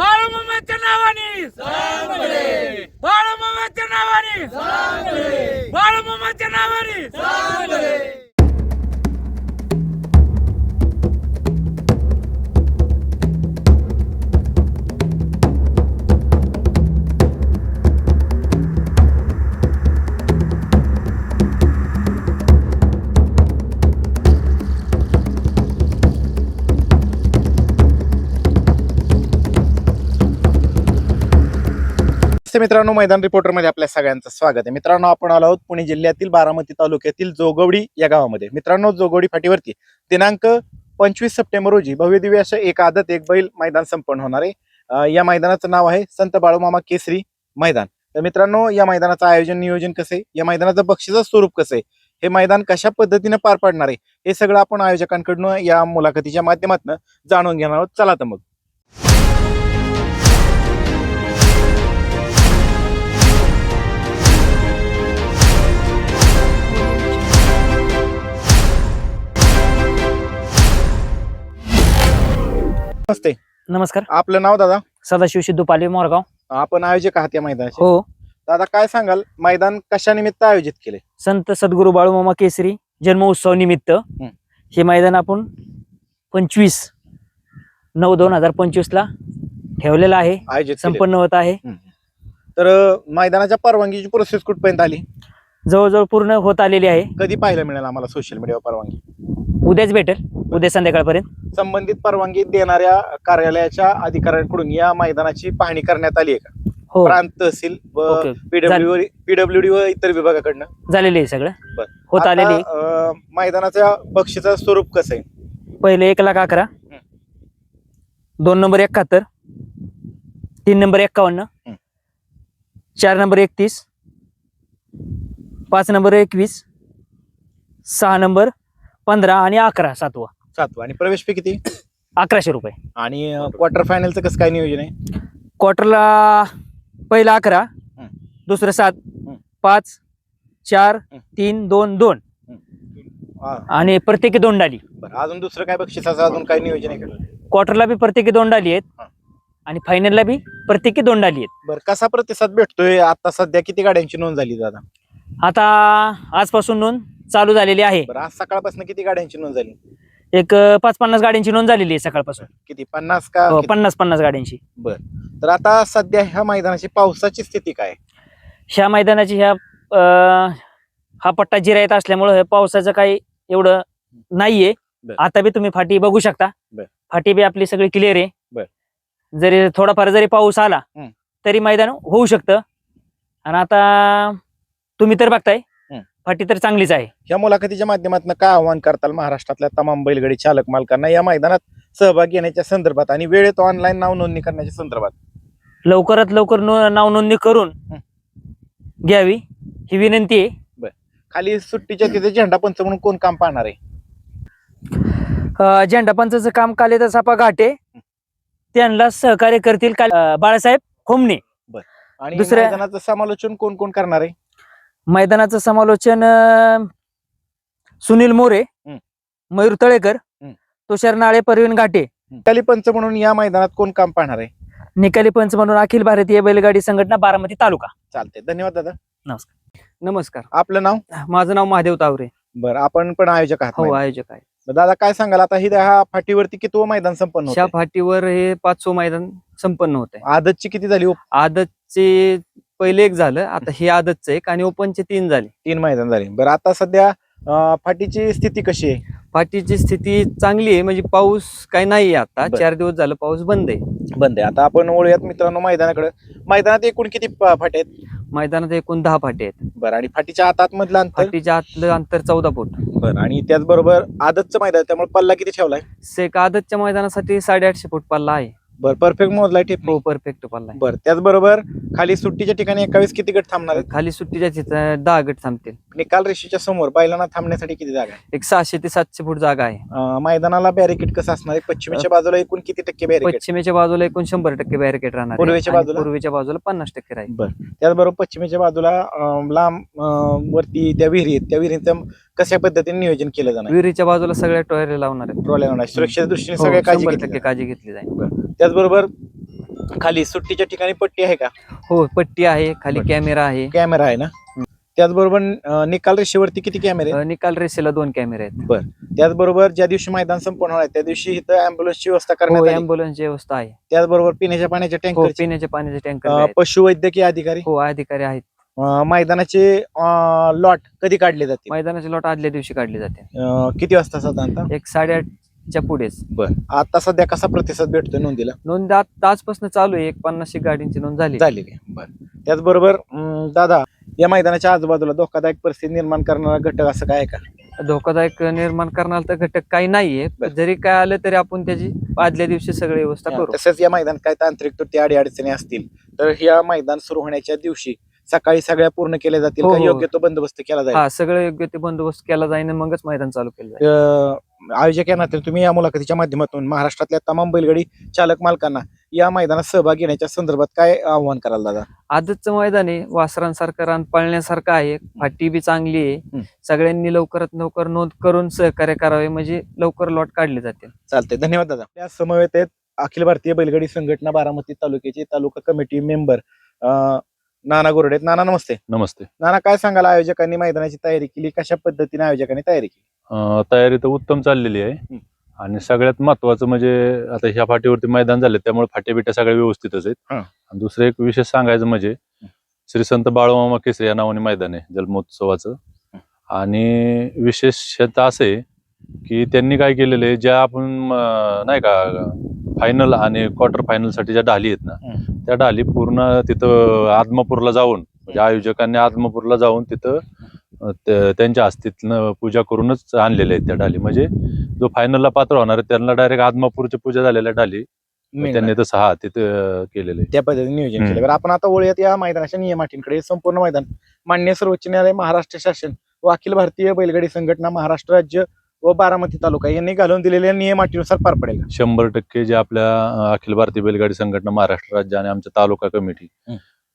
बाळूमामाच्या नावाने. बाळूमामाच्या नावाने. बाळूमामाच्या नावाने. मित्रांनो मैदान रिपोर्टरमध्ये आपल्या सगळ्यांचं स्वागत आहे. मित्रांनो आपण आलो आहोत पुणे जिल्ह्यातील बारामती तालुक्यातील जोगवडी या गावामध्ये. मित्रांनो जोगवडी फाटीवरती दिनांक पंचवीस सप्टेंबर रोजी भव्यदिव्य असं एक आदत एक बैल मैदान संपन्न होणार आहे. या मैदानाचं नाव आहे संत बाळूमामा केसरी मैदान. तर मित्रांनो या मैदानाचं आयोजन नियोजन कसं आहे? या मैदानाचं बक्षीचं स्वरूप कसं आहे? हे मैदान कशा पद्धतीने पार पाडणार आहे? हे सगळं आपण आयोजकांकडून या मुलाखतीच्या माध्यमातून जाणून घेणार आहोत. चला तर मग. नमस्ते. नमस्कार. आपलं नाव दादा? सदाशिव सिद्धू पालवी मोरगाव. आपण आयोजक आहात या मैदानाचे. हो. दादा काय सांगाल? मैदान कशा निमित्त आयोजित केले? संत सद्गुरू बाळूमामा केसरी जन्मोत्सव निमित्त हे मैदान आपण पंचवीस नऊ दोन हजार पंचवीस ला ठेवलेलं आहे. आयोजित केले. संपन्न होत आहे. तर अं, मैदानाच्या परवानगीची प्रोसेस कुठपर्यंत आली? जवळजवळ पूर्ण होत आलेली आहे. कधी पाहायला मिळेल आम्हाला सोशल मीडियावर परवानगी? उद्याच भेटेल. उद्या संध्याकाळपर्यंत. संबंधित परवानगी देणाऱ्या कार्यालयाच्या अधिकाऱ्यांकडून या मैदानाची पाहणी करण्यात आली आहे का? हो. प्रांत तहसील व ओके. पीडब्ल्यू पीडब्ल्यूडी व इतर विभागाकडनं? झालेले आहे सगळं. बरं. होत आता, आलेली आहे. अं, मैदानाच्या बक्षीचं स्वरूप कसं आहे? पहिले एक लाख अकरा. दोन नंबर एकाहत्तर. तीन नंबर एक्कावन्न हम्म. चार नंबर एकतीस. पाच नंबर एकवीस. सहा नंबर पंधरा आणि अकरा सातवा. सातवा. आणि प्रवेश फी किती? अकराशे रुपये. आणि क्वार्टर फायनलचं कसं काय नियोजन आहे? क्वार्टरला पहिला अकरा दुसरं सात पाच चार तीन दोन दोन. हा, आणि प्रत्येकी दोन डाली. बरं अजून दुसरं काय बक्षिसाचं अजून काय नियोजन आहे? का क्वार्टरला बी प्रत्येकी दोन डाली आहेत. आणि फायनलला बी प्रत्येकी दोन डाली आहेत. बरं कसा प्रतिसाद भेटतोय? आता सध्या किती गाड्यांची नोंद झाली दादा? आता आजपासून नोंद चालू झालेली आहे. बरं आज सकाळपासून किती गाड्यांची नोंद झाली? एक पाच पन्नास गाड्यांची नोंद झालेली आहे सकाळपासून किती पन्नास का हो, किती? पन्नास पन्नास गाड्यांची तर आता सध्या ह्या मैदानाची पावसाची स्थिती काय? ह्या मैदानाची ह्या अं, हा पट्टा जिरायत असल्यामुळं हे पावसाचं काही एवढं नाहीये बर. आता बी तुम्ही फाटी बघू शकता बर. फाटी बी आपली सगळी क्लिअर बर. आहे जरी थोडाफार जरी पाऊस आला हम्म. तरी मैदान होऊ शकतं आणि आता तुम्ही तर बघताय. फाटी तर चांगलीच आहे. या मुलाखतीच्या माध्यमातून काय आव्हान करताल महाराष्ट्रातल्या तमाम बैलगाडी चालक मालकांना? या मैदानात सहभाग घेण्याच्या संदर्भात आणि वेळेत ऑनलाईन नाव नोंदणी करण्याच्या संदर्भात. लवकरात लवकर नो- नाव नोंदणी करून घ्यावी ही विनंती आहे. खाली सुट्टीच्या तिथे झेंडा पंच म्हणून कोण काम पाहणार आहे? अं, झेंडा पंचाचं काम काले सापा घाटे. त्यांना सहकार्य करतील काल अं, बाळासाहेब खोमणे आणि दुसऱ्या- मैदानाचं समालोचन कोण कोण करणार आहे? मैदानाचं समालोचन सुनील मोरे हम्म. मयूर तळेकर हम्म. तुषार नाळे परवीन घाटे. खाली पंच म्हणून या मैदानात कोण काम पाहणार आहे? निकाली पंच म्हणून अखिल भारतीय बैलगाडी संघटना बारामती तालुका. चालते धन्यवाद दादा. नमस्कार. आपलं नाव? माझं नाव महादेव तावरे. बरं आपण पण आयोजक आहात हो. आयोजक आहे. दादा काय सांगाल? आता ही ह्या फाटीवरती किती मैदान संपन्न ह्या होतं फाटीवर हे पाचवं मैदान संपन्न होत आहे आदतची किती झाली? आदतचे पहिले एक झालं आता हे आदतचं एक आणि ओपनचे तीन झाले. तीन मैदान झाले. बरं आता सध्या अं, फाटीची स्थिती कशी आहे? फाटीची स्थिती चांगली आहे म्हणजे पाऊस काही नाही आता. बरं. चार दिवस झालं पाऊस बंद आहे. बंद आहे. आता आपण वळूयात मित्रांनो मैदानाकडे. मैदानात एकूण किती फाटे आहेत? मैदानात एकूण दहा फाटे आहेत. बरं आणि फाटीच्या आतात मधलं अंतर? फाटीच्या आतलं अंतर चौदा फूट. बरं आणि त्याचबरोबर आदतचं मैदान आहे, त्यामुळे पल्ला किती ठेवलाय? सेक आदतच्या मैदानासाठी साडेआठशे फूट पल्ला आहे. बरं परफेक्ट मोजलाय टेप हो परफेक्ट आहे बरं त्याचबरोबर खाली सुट्टीच्या ठिकाणी एकावीस किती गट थांबणार आहेत? खाली सुट्टीच्या तिथं दहा गट थांबतील. निकाल रेषेच्या समोर बैलांना थांबण्यासाठी किती जागा आहे? एक सहाशे ते सातशे फूट जागा आहे. अं, मैदानाला बॅरिकेड कसं असणार आहे? पश्चिमेच्या बाजूला एकूण किती टक्के बॅरिकेड पश्चिमेच्या बाजूला एकूण शंभर टक्के बॅरिकेड राहणार आहे. पूर्वेच्या आणि बाजूला? पूर्वेच्या बाजूला पन्नास टक्के राहील. त्याचबरोबर पश्चिमेच्या बाजूला अं, लांब अं, वरती त्या विहिरी आहेत. त्या विहिरींचं कशा पद्धतीने नियोजन केलं जाणार विहिरीच्या बाजूला सगळ्या टॉयरे लावणार ट्रॉल्या लावणार सुरक्षेच्या दृष्टीने हो, सगळ्या काळजी शंभर घेतली टक्के. काळजी घेतली जाईल. त्याचबरोबर खाली सुट्टीच्या ठिकाणी पट्टी आहे का? हो पट्टी आहे खाली बरं. कॅमेरा आहे. कॅमेरा आहे ना? त्याचबरोबर अं, निकाल रेषेवरती किती कॅमेरे आहेत? अ, निकाल रेषेला दोन कॅमेरे आहेत. त्याचबरोबर ज्या दिवशी मैदान संपूर्ण होणार आहे त्या दिवशी इथं अँब्युलन्सची व्यवस्था हो करण्यात आली अँब्युलन्सची व्यवस्था आहे. त्याचबरोबर पिण्याच्या पाण्याच्या हो टँकर पिण्याच्या पाण्याचे टँकर पशुवैद्यकीय अधिकारी. हो अधिकारी आहेत. अं, मैदानाचे लॉट कधी काढले जाते मैदानाचे लॉट आदल्या दिवशी काढले जाते किती वाजता साधारणतः? एक साडेआठच्या पुढेच. बर. आता सध्या कसा प्रतिसाद भेटतोय नोंदीला? नोंद आत- आजपासून चालू आहे एक पन्नासशे गाडींची नोंद झाली. झालेली आहे. बर. त्याचबरोबर अं, दादा या मैदानाच्या आजूबाजूला धोकादायक परिस्थिती निर्माण करणारा घटक असं काय आहे का? धोकादायक निर्माण करणार तर घटक काही नाहीये. जरी काय आलं तरी आपण त्याची आदल्या दिवशी सगळी व्यवस्था करू. तसंच या मैदानात काय तांत्रिक त्रुटी अडी अडचणी असतील तर या मैदान सुरू होण्याच्या दिवशी सकाळी सगळ्या पूर्ण केल्या जातील हो, का? हो. योग्य तो बंदोबस्त केला जाईल? हा सगळं योग्य ते बंदोबस्त केला जाईल आणि मगच मैदान चालू केलं जाईल. अं, आयोजक या नात्याने तुम्ही या मुलाखतीच्या माध्यमातून महाराष्ट्रातल्या तमाम बैलगाडी चालक मालकांना या मैदानात सहभाग घेण्याच्या संदर्भात काय आव्हान कराल दादा? आजचं मैदान आहे. वासरांसारखं रान पळण्यासारखं आहे. फाटी बी चांगली. आहे. सगळ्यांनी लवकरात लवकर नोंद करून सहकार्य करावे. म्हणजे लवकर लॉट काढले जातील. चालतंय. धन्यवाद दादा. त्या समवेत आहेत अखिल भारतीय बैलगाडी संघटना बारामती तालुक्याचे तालुका कमिटी मेंबर नाना गोरडे आहेत. नाना नमस्ते. नमस्ते. नाना काय सांगाल? आयोजकांनी मैदानाची तयारी केली. कशा पद्धतीने आयोजकांनी तयारी केली? तयारी तर उत्तम चाललेली आहे. आणि सगळ्यात महत्वाचं म्हणजे आता ह्या फाटीवरती मैदान झाले त्यामुळे फाटे बिट्या सगळ्या व्यवस्थितच आहेत. आणि दुसरं एक विशेष सांगायचं म्हणजे श्री संत बाळूमामा केसरी या नावाने मैदान आहे जन्मोत्सवाचं. आणि विशेषत असं आहे की त्यांनी काय केलेलं आहे ज्या आपण नाही का फायनल आणि क्वार्टर फायनलसाठी ज्या ढाली आहेत ना त्या ढाली पूर्ण तिथं आदमापूरला जाऊन म्हणजे आयोजकांनी आदमापूरला जाऊन तिथं त्यांच्या हस्तीतनं पूजा करूनच आणलेल्या आहेत त्या ढाली म्हणजे जो फायनलला पात्र होणार आहे त्यांना डायरेक्ट आदमापूरची पूजा झालेल्या ढाली त्यांनी तसं हा तिथं केलेलं त्या पद्धतीने नियोजन. केलं. बरं आपण आता वळूयात या मैदानाच्या नियमाटींकडे. संपूर्ण मैदान. मान्य सर्वोच्च न्यायालय महाराष्ट्र शासन व अखिल भारतीय बैलगाडी संघटना महाराष्ट्र राज्य व बारामती तालुका यांनी घालून दिलेल्या नियमाटीनुसार पार पडेल. शंभर टक्के जे आपल्या अखिल भारतीय बैलगाडी संघटना महाराष्ट्र राज्य आणि आमच्या तालुका कमिटी.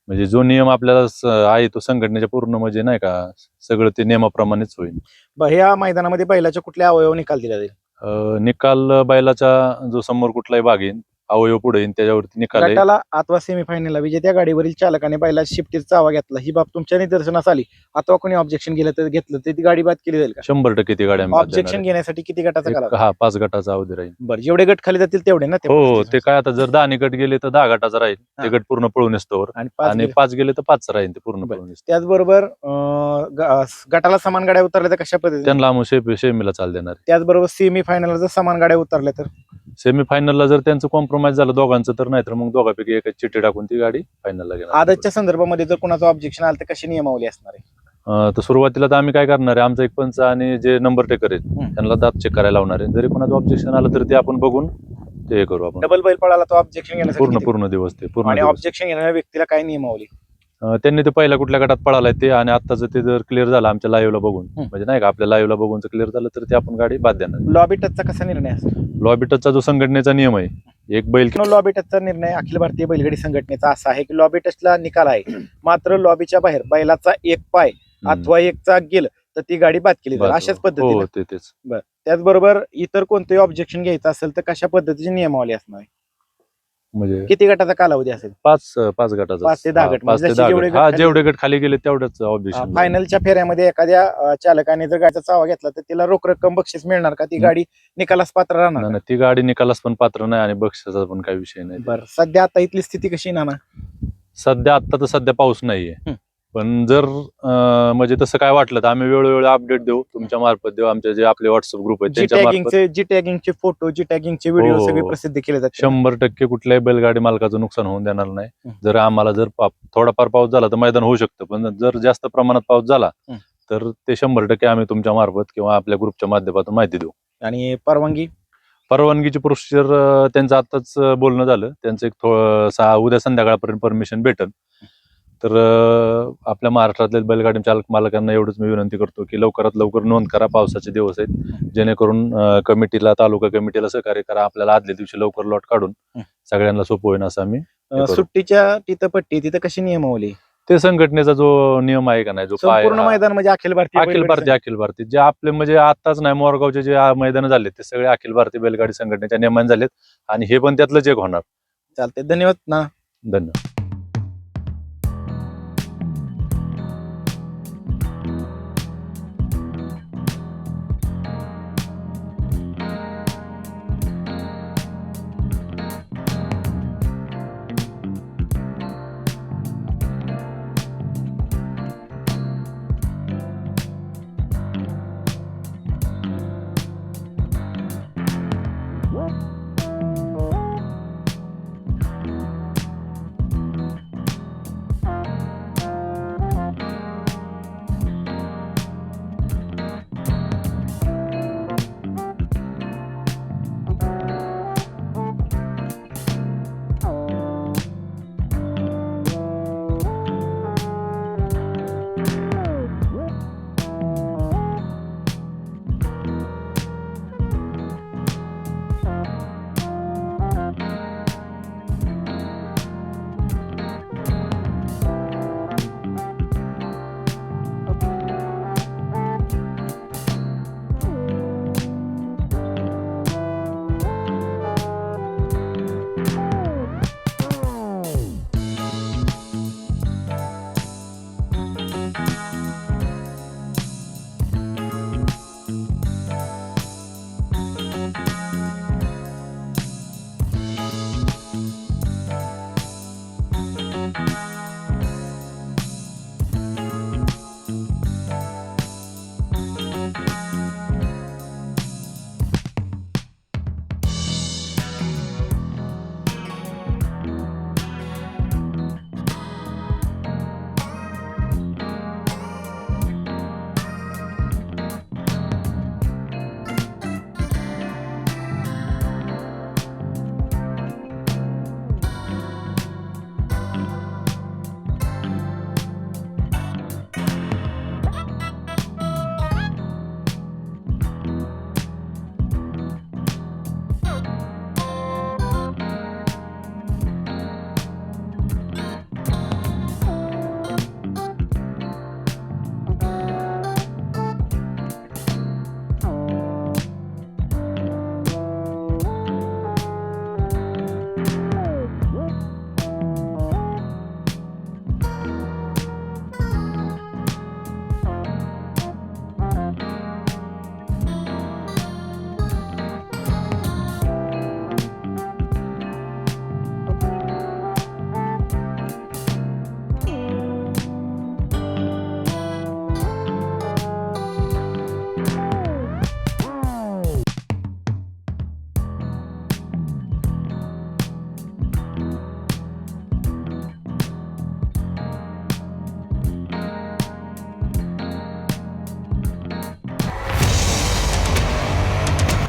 म्हणजे जो नियम आपल्याला स- आहे तो संघटनेच्या पूर्ण म्हणजे नाही का सगळं ते नियमाप्रमाणेच होईल. ब- ह्या मैदानामध्ये बैलाच्या कुठल्या अवयव निकाल दिला जाईल अं, निकाल बैलाचा जो समोर कुठलाही भाग येईल अवयव पुढे येईल त्याच्यावरती निकाल आहे गटाला अथवा सेमीफायनलला विजेत्या गाडीवरील चालकाने बैला शिफ्टीचा चावा घेतला. ही बाब तुमच्या निदर्शनास आली. अथवा कोणी ऑब्जेक्शन केलं तर घेतलं तर ती गाडी बाद केली जाईल का? शंभर टक्के ती गाडी आम्ही बाद ऑब्जेक्शन घेण्यासाठी किती गटाचा हा पाच गटाचा अवधी राहील. बरं जेवढे गट खाली जातील तेवढे ना ते हो. ते काय आता जर दहा गट गेले तर दहा गटाचा राहील. हा. ते गट पूर्ण पळून येस्तोवर आणि पाच आणि गेले. पाच गेले तर पाच राहील ते पूर्ण बरं. पळून त्याचबरोबर अं, ग- गटाला समान गाड्या उतरल्या तर कशा पद्धतीने? त्यांना आम्ही शेप शेमीला चाल देणार त्याचबरोबर सेमी फायनलला जर समान गाड्या उतरल्या तर? सेमी फायनलला जर त्यांचं कॉम्प्रोमाइज झालं दोघांचं तर नाही तर मग दोघांपैकी एक चिठ्ठी टाकून ती गाडी फायनलला घेणार. आदतच्या संदर्भामध्ये जर कुणाचं ऑब्जेक्शन आलं तर कशी नियमावली असणार आहे? अं, तर सुरुवातीला तर आम्ही काय करणार आहे आमचा एक पंच आणि जे नंबर टेकर आहेत हम्म. त्यांना दात चेक करायला लावणार आहे. जरी कोणाचं ऑब्जेक्शन आलं तर ते आपण बघून ते हे करू आपण. डबल बैल पळाला तो ऑब्जेक्शन घेण्यासाठी पूर्ण किती- पूर्ण दिवस ते पूर्ण आणि दिवस. ऑब्जेक्शन घेणाऱ्या व्यक्तीला काय नियमावली? त्यांनी ते पहिल्या कुठल्या गटात पळालाय ते आणि आत्ताचं ते जर क्लिअर झालं आमच्या लाईव्हला बघून. म्हणजे नाही का आपल्या लाईव्हला बघून क्लिअर झालं तर ते आपण गाडी बाद देणार. लॉबी टचचा कसा निर्णय टचचा जो संघटनेचा नियम आहे एक बैल लॉबी टचचा निर्णय अखिल भारतीय बैलगाडी संघटनेचा असा आहे की लॉबी टचला निकाल आहे. मात्र लॉबीच्या बाहेर बैलाचा एक पाय अथवा एक चाक गेलं तर ती गाडी बाद केली जाईल. अशाच पद्धतीने. हो ते तेच. त्याचबरोबर इतर कोणतेही ऑब्जेक्शन घ्यायचं असेल तर कशा पद्धतीची नियमावली असणार आहे? म्हणजे किती गटाचा कालावधी असेल पाच पाच गटाचा पाच ते दहा गट. पाच म्हणजे ते जसे दहा जेवढे गट गट हा खाली- जेवढे गट खाली गेले तेवढंच ऑब्जेक्शन फायनलच्या फेऱ्यामध्ये एखाद्या अं, चालकाने जर गाडीचा चावा घेतला तर तिला रोख रक्कम बक्षीस मिळणार का ती. गाडी निकालास पात्र राहणार का? नाही, ती गाडी निकालास पण पात्र नाही आणि बक्षिसाचा पण काही विषय नाही बरं सध्या आता इथली स्थिती कशी आहे नाना सध्या आता तर सध्या पाऊस नाहीये हम्म. पण जर अं, म्हणजे तसं काय वाटलं तर आम्ही वेळोवेळी अपडेट देऊ. तुमच्या मार्फत देऊ. आमचे जे आपले व्हॉट्सअप ग्रुप आहेत जी त्यांच्या मार्फत. टॅगिंगचे जी टॅगिंगचे फोटो जी टॅगिंगचे व्हिडिओ हो. सगळे प्रसिद्ध केले जाते शंभर टक्के कुठल्याही बैलगाडी मालकाचं नुकसान होऊन देणार नाही. जर आम्हाला जर पा- थोडाफार पाऊस झाला तर मैदान होऊ शकतं. पण जर जास्त प्रमाणात पाऊस झाला. तर ते शंभर टक्के आम्ही तुमच्या मार्फत किंवा आपल्या ग्रुपच्या माध्यमातून माहिती देऊ. आणि परवानगी? परवानगीची प्रोसिजर त्यांचं आताच अं, बोलणं झालं. त्यांचं एक थो- सहा उद्या संध्याकाळपर्यंत परमिशन भेटल. तर आपल्या महाराष्ट्रातल्या बैलगाडी चालक मालकांना एवढंच मी विनंती करतो की लवकरात लवकर नोंद करा पावसाचे दिवस आहेत. जेणेकरून कमिटीला तालुका कमिटीला सहकार्य करा. आपल्याला आदल्या दिवशी लवकर लॉट काढून. सगळ्यांना सोपं होईन असं आम्ही. सुट्टीच्या तिथं पट्टी तिथं कशी नियमावली? ते संघटनेचा जो नियम आहे का नाही जो हा, मैदान म्हणजे अखिल भारतीय अखिल भारतीय अखिल भारतीय. जे आपले म्हणजे आताच नाही मोरगावचे जे मैदान झाले ते सगळे अखिल भारतीय बैलगाडी संघटनेच्या नियमाने झालेत. आणि हे पण त्यातलंच एक होणार. चालते धन्यवाद ना. धन्यवाद. thank you